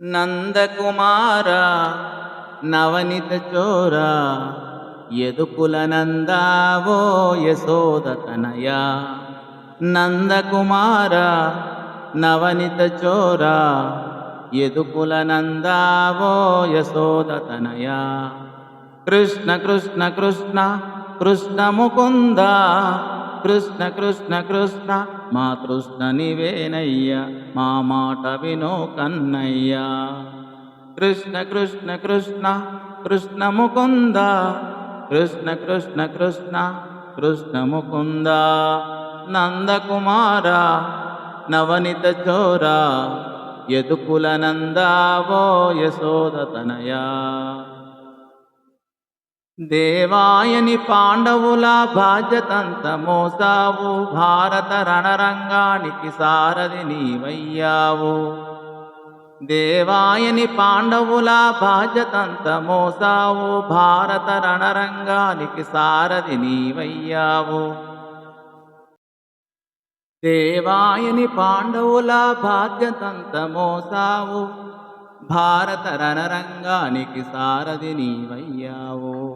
నందకుమార నవనిత చోర ఎదుకుల నందావో యశోద తనయ నందకుమార నవనిత చోర ఎదుకుల నందావో యశోద తనయ కృష్ణ కృష్ణ కృష్ణ కృష్ణ ముకుందా కృష్ణ కృష్ణ కృష్ణ మా కృష్ణ నివేనయ్య మా మాట వినో కన్నయ్య. కృష్ణ కృష్ణ కృష్ణ కృష్ణ ముకుంద కృష్ణ కృష్ణ కృష్ణ కృష్ణ ముకుంద. నందకుమార నవనిత చోర యదుకుల నందావో యశోద తనయా. దేవాయని పాండవుల బాధ్యతంత మోసావు. భారత రణరంగానికి సారథి నీవయ్యావు. దేవాయని పాండవుల బాధ్యతంత మోసావు. భారత రణరంగానికి సారథి నీవయ్యావు. దేవాయని పాండవుల బాధ్యతంత మోసావు. భారత రణరంగానికి సారథి నీవయ్యావు.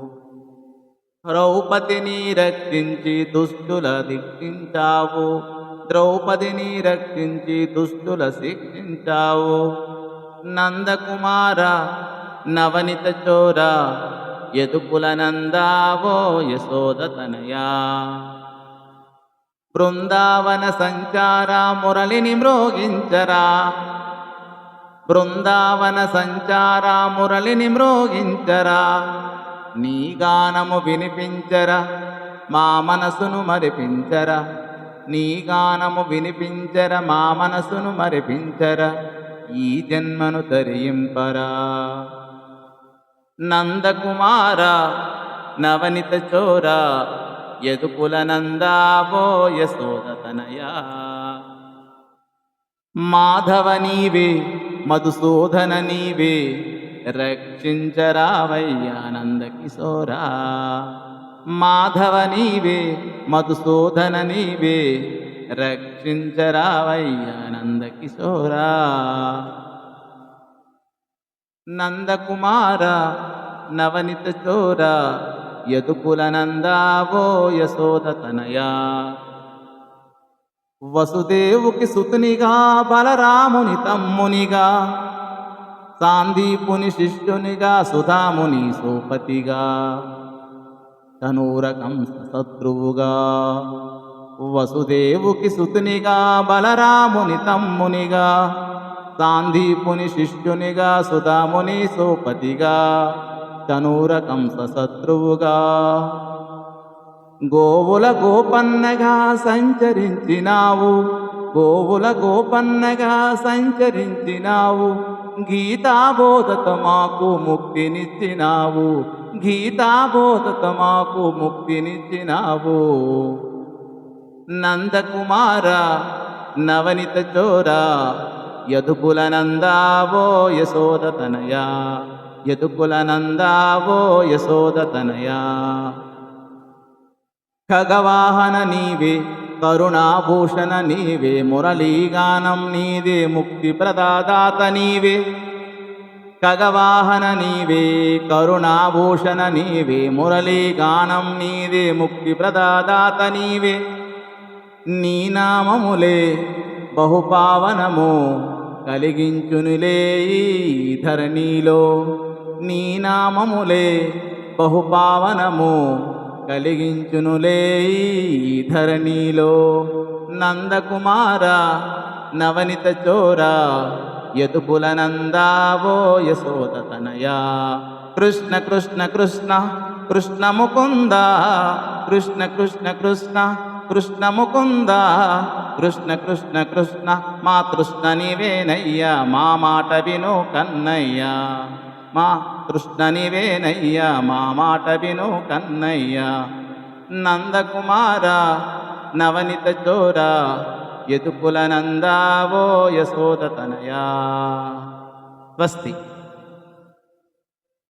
ద్రౌపదిని రక్షించి దుష్టుల దిక్షించావు ద్రౌపదిని రక్షించి దుష్టుల శిక్షించావు. నందకుమార నవనిత చోర యదుకుల నందావో యశోద తనయా. బృందావన సంచార మురళిని మ్రోగించరా. బృందావన సంచార మురళిని మ్రోగించరా. నీ గానము వినిపించరా మా మనసును మరిపించరా. నీ గానము వినిపించర మా మనసును మరిపించర ఈ జన్మను తరింపరా. నందకుమార నవనిత చోర యదుకుల నందావో యశోదతనయా మాధవ నీవే మధుసూదన నీవే రక్షించరావయ్యానంద కిశోరా మాధవ నీవే మధుసూదన నీవే రక్షించరావయ్యానంద కిశోరా నందకుమార నవనిత చోర యదుకుల నందావో యశోద తనయా. వసుదేవుకి సుతునిగా బలరాముని తమ్మునిగా సాందీపుని శిష్యునిగా సుధాముని సోపతిగా తనూరకం శత్రువుగా వసుదేవుకి సుతునిగా బలరాముని తమ్మునిగా సాందీపుని శిష్యునిగా సుధాముని సోపతిగా తనూరకం శత్రువుగా గోవుల గోపన్నగా సంచరించినావు గోవుల గోపన్నగా సంచరించినావు గీతాబోధత మాకు ముక్తినిచ్చినావు. గీతాబోధత మాకు ముక్తినిచ్చినావు. నందకుమార నవనిత చోర యదుకుల నందావో యశోదతనయా యదుకుల నందావో యశోదతనయా. ఖగవాహన నీవే కరుణాభూషణ నీవే మురళీగానం నీదే ముక్తి ప్రదాదాత నీవే. కగవాహన నీవే కరుణాభూషణ నీవే మురళీగానం నీదే ముక్తి ప్రదాదాత నీవే. నీ నామములే బహుపావనము కలిగించునులే ఈ ధరణిలో. నీ నామములే బహుపావనము కలిగించునులే ఈ ధరణిలో. నందకుమార నవనిత చోర యదుకుల నందావో యశోద తనయా. కృష్ణ కృష్ణ కృష్ణ కృష్ణ ముకుంద కృష్ణ కృష్ణ కృష్ణ కృష్ణ ముకుంద కృష్ణ కృష్ణ కృష్ణ మా కృష్ణ నీవేనయ్యా మా మాట విను కన్నయ్యా. మా కృష్ణ నీవేనయ్యా మా మాట విను కన్నయ్యా. నందకుమార నవనిత చోర యదుకుల నందావో యశోద తనయా. స్వస్తి.